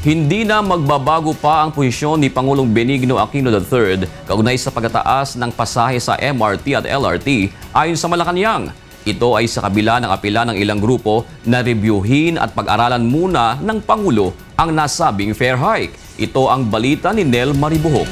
Hindi na magbabago pa ang posisyon ni Pangulong Benigno Aquino III kaugnay sa pagtataas ng pasahe sa MRT at LRT ayon sa Malacanang. Ito ay sa kabila ng apela ng ilang grupo na reviewin at pag-aralan muna ng Pangulo ang nasabing fair hike. Ito ang balita ni Nel Maribuhok.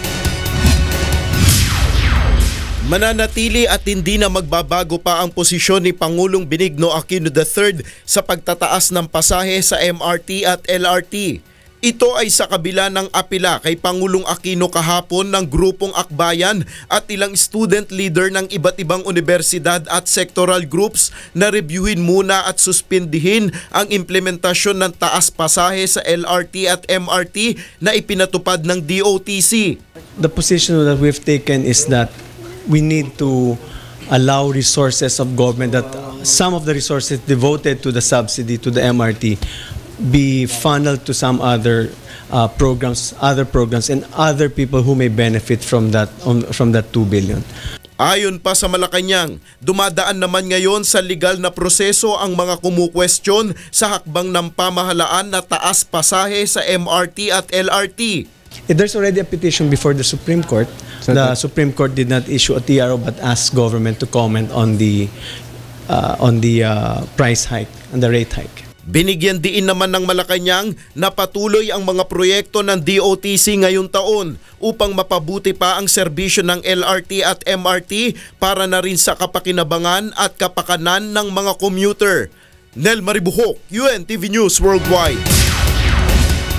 Mananatili at hindi na magbabago pa ang posisyon ni Pangulong Benigno Aquino III sa pagtataas ng pasahe sa MRT at LRT. Ito ay sa kabila ng apila kay Pangulong Aquino kahapon ng grupong Akbayan at ilang student leader ng iba't ibang universidad at sectoral groups na reviewin muna at suspindihin ang implementasyon ng taas pasahe sa LRT at MRT na ipinatupad ng DOTC. The position that we've taken is that we need to allow resources of government that some of the resources devoted to the subsidy to the MRT be funneled to some other uh, programs, other programs, and other people who may benefit from that um, from that 2 billion. Ayon pa sa Malacanang, dumadaan naman ngayon sa legal na proseso ang mga kumukwestiyon sa hakbang ng pamahalaan na taas pasahe sa MRT at LRT. Eh, There's already a petition before the Supreme Court. The Supreme Court did not issue a TRO but asked government to comment on the uh, on the uh, price hike and the rate hike. Binigyan diin naman ng Malacanang na patuloy ang mga proyekto ng DOTC ngayong taon upang mapabuti pa ang serbisyo ng LRT at MRT para na rin sa kapakinabangan at kapakanan ng mga commuter. Nel Maribuhok, UNTV News Worldwide.